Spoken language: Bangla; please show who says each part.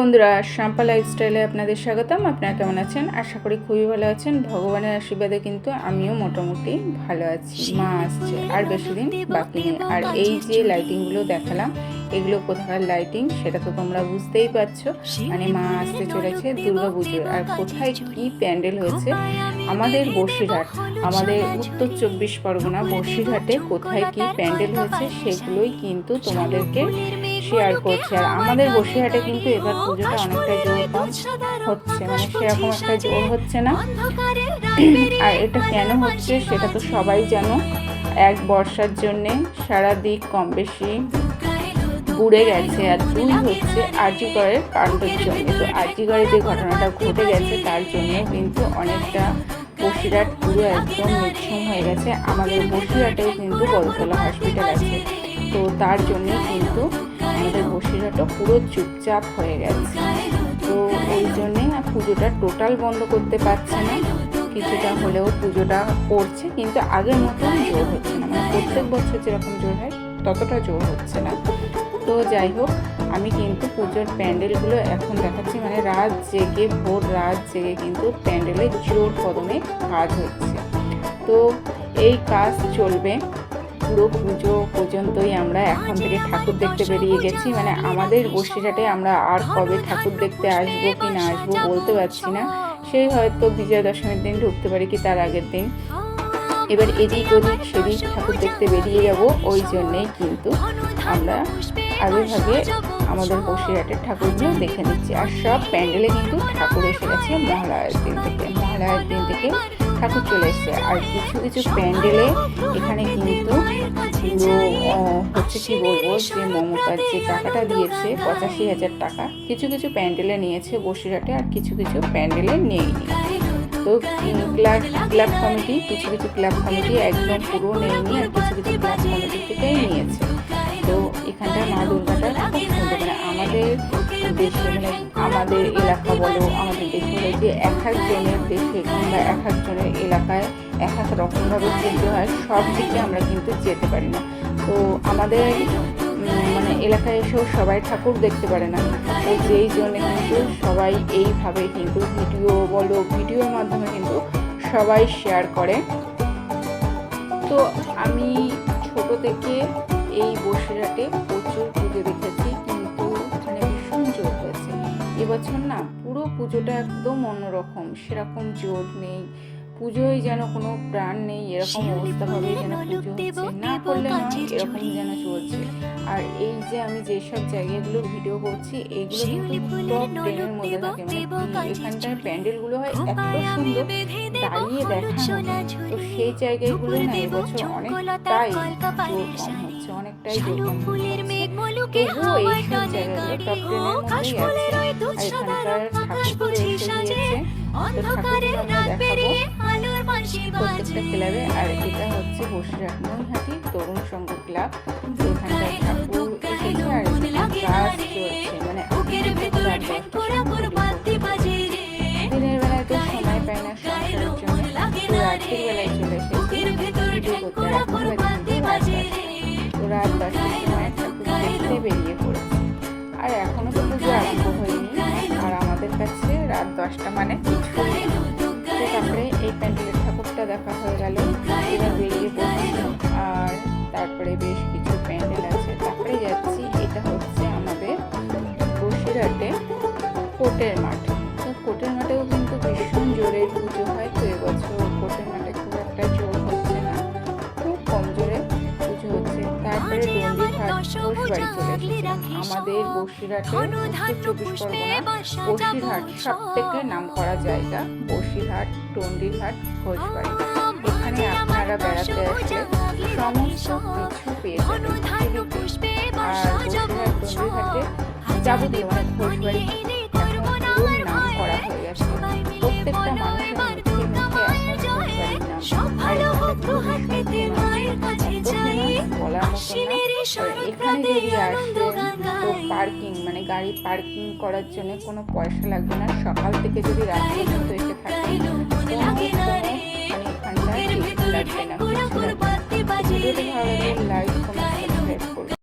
Speaker 1: বন্ধুরা শাম্পা লাইফস্টাইলে আপনাদের স্বাগতম। আপনারা কেমন আছেন? আশা করি খুবই ভালো আছেন। ভগবানের আশীর্বাদে কিন্তু আমিও মোটামুটি ভালো আছি। মা আসছে, আর বেশি দিন বাকি নেই। আর এই যে লাইটিংগুলো দেখালাম, এগুলো কোথাকার লাইটিং সেটা তো তোমরা বুঝতেই পারছ। মানে মা আসতে চলেছে দুর্গা পুজোর আর কোথায় কি প্যান্ডেল হয়েছে? আমাদের বসিরহাট, আমাদের উত্তর চব্বিশ পরগনা বসিরহাটে কোথায় কি প্যান্ডেল হয়েছে সেগুলোই কিন্তু তোমাদেরকে শেয়ার করছে আর আমাদের বসিরহাটে কিন্তু এবার পুজোটা অনেকটা জোর কম হচ্ছে। মানে সেরকম একটা জোর হচ্ছে না। আর এটা কেন হচ্ছে সেটা তো সবাই জানো। এক বর্ষার জন্যে সারা দিক কম বেশি উড়ে গেছে আর দুই হচ্ছে আর্যিকরের কাণ্ডের জন্য। তো আর্যিকরের যে ঘটনাটা ঘটে গেছে তার জন্য কিন্তু অনেকটা বসিরহাট পুরো একদম নিচ্ছুম হয়ে গেছে। আমাদের বসিরহাটেও কিন্তু বড়তলা হসপিটাল আছে। তো তার জন্যে কিন্তু আমাদের বসিরহাটও পুরো চুপচাপ হয়ে গেছে। তো এই জন্যে পুজোটা টোটাল বন্ধ করতে পারছে না। কিছুটা হলেও পুজোটা করছে কিন্তু আগের মতন জোর হচ্ছে না। মানে প্রত্যেক বছর যেরকম জোর হয়, ততটা জোর হচ্ছে না। তো যাই হোক, আমি কিন্তু পুজোর প্যান্ডেলগুলো এখন দেখাচ্ছি। মানে রাত জেগে, ভোর রাত জেগে কিন্তু প্যান্ডেলে জোর কদমে কাজ হচ্ছে। তো এই কাজ চলবে। পুরো পুজো পর্যন্তই আমরা এখন থেকে ঠাকুর দেখতে বেরিয়ে গেছি। মানে আমাদের বসিরহাটে আমরা আর কবে ঠাকুর দেখতে আসব কি না আসব বলতে পারছি না। সেই হয়তো বিজয়া দশমীর দিন ঢুকতে পারি কি তার আগের দিন। এবার এদিক ওদিক সেদিক ঠাকুর দেখতে বেরিয়ে যাব, ওই জন্যেই কিন্তু আমরা আগে ভাগে আমাদের বসিরহাটের ঠাকুরগুলো দেখে নিচ্ছি। আর সব প্যান্ডেলে কিন্তু ঠাকুর এসে গেছে মহালয়ার দিন থেকে। মহালয়ার দিন থেকে ঠাকুর চলে এসছে। আর কিছু কিছু প্যান্ডেলে এখানে কিন্তু হচ্ছে কি বলব, যে মমতার যে টাকাটা দিয়েছে, পঁচাশি হাজার টাকা, কিছু কিছু প্যান্ডেলে নিয়েছে বসিরহাটে, আর কিছু কিছু প্যান্ডেলে নেয়নি তো ক্লাব ক্লাব কমিটি কিছু কিছু ক্লাব কমিটি একদম পুরো নেয়নি আর কিছু কিছু ক্লাব কমিটি থেকেই নিয়েছে। তো এখানটার মা দুর্গাটা খুব সুন্দর মানে আমাদের দেশে মানে আমাদের এলাকা বলো, আমাদের দেশে বলো, যে এক একজনের দেশে কিংবা এক একজনের এলাকায় এক এক রকমভাবে পুজো হয়, সব দিকে আমরা কিন্তু যেতে পারি না। তো আমাদের এলাকায় এসেও সবাই ঠাকুর দেখতে পারে না। তো যেই জন্য কিন্তু সবাই এইভাবে কিন্তু ভিডিও বলো, ভিডিওর মাধ্যমে কিন্তু সবাই শেয়ার করে। তো আমি ছোট থেকে এই বসিরহাটে প্রচুর পুজো দেখেছি, কিন্তু ওখানে ভীষণ জোর হয়েছে। এবছর না পুরো পুজোটা একদম অন্যরকম, সেরকম জোর নেই। পুজোয় যেন কোনো প্রাণ নেই এরকম অবস্থাভাবেই যেন পুজো হচ্ছে। না করলে নয় এরকম যেন চলছে। আর এই যে আমি যেসব জায়গাগুলো ভিডিও করছি এইগুলো কিন্তু টপ টেনের মধ্যে থাকে। মানে এখানটার প্যান্ডেলগুলো হয় এত সুন্দর দাঁড়িয়ে দেখানো তো সেই জায়গাগুলো না এবছর অনেকটাই জোর কম হচ্ছে অনেকটাই জোর কম হচ্ছে। তবুও এইসব জায়গাগুলো টপ টেনের মধ্যেই আছে। আর এখানকার ঠাকুরগুলো এসে তো ঠাকুরগুলো আমরা দেখাবো। প্রত্যেকটা ক্লাবে আর এটা হচ্ছে বসিরহাট নৈহাটি তরুণ সংঘ ক্লাব। এখানটায় ঠাকুর এসেছে আর কাজ চলছে মানে দিনের বেলায় তো সময় পাই না সংসারের জন্য। রাত্রির বেলায় চলে এসেছি রাত দশটার সময় ঠাকুর দেখতে বেরিয়ে পড়েছে। আর এখনও তো পুজো আরম্ভ হয়নি আর আমাদের কাছে রাত দশটা মানে দেখা হয়ে গেল। আর তারপরে বেশ কিছু প্যান্ডেল আছে। তারপরে যাচ্ছি, এটা হচ্ছে আমাদের বসিরহাটে কোটের মাঠ। তো কোটের মাঠেও কিন্তু ভীষণ জোরে পুজো চলে এসেছে। আমাদের চব্বিশ পরগনা বসিরহাট সব থেকে নাম করা জায়গা। বসিরহাট টন্ডিরহাট ঘোষবাড়ি। এখানে আপনারা বেড়াতে আসলে সমস্ত কিছু পেয়ে যাবেন। আর বসিরহাট টন্ডিরহাটে যাবতীয় মানে ঘোষবাড়ি নাম করা হয়ে গেছে প্রত্যেকটা মানুষের মুখে মুখে এখন ঘোষবাড়ির নাম। আর না। এখানে যদি তো পার্কিং মানে গাড়ি পার্কিং করার জন্য কোনো পয়সা লাগবে না। সকাল থেকে যদি রাত পর্যন্ত এসে থাকে মানে লাগবে না।